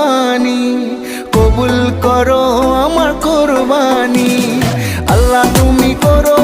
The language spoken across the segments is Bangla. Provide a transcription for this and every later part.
কুরবানি কবুল করো আমার কোরবানি। আল্লাহ তুমি করো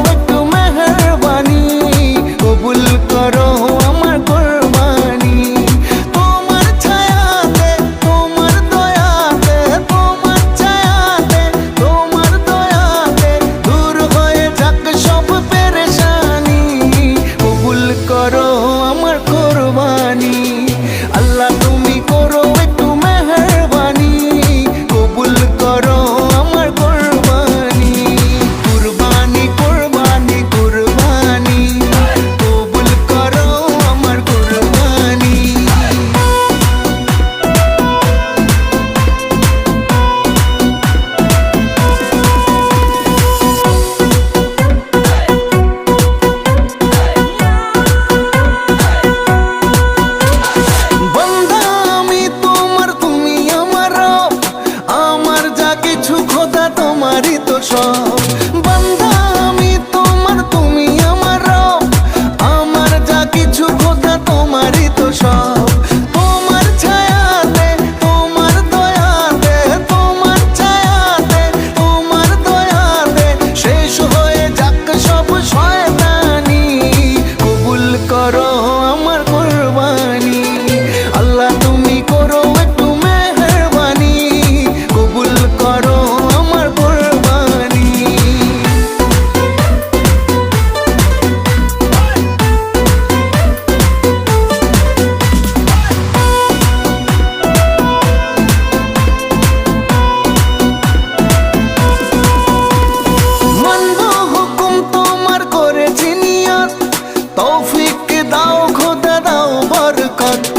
তৌফিক দাও খোদা দাও বরকত।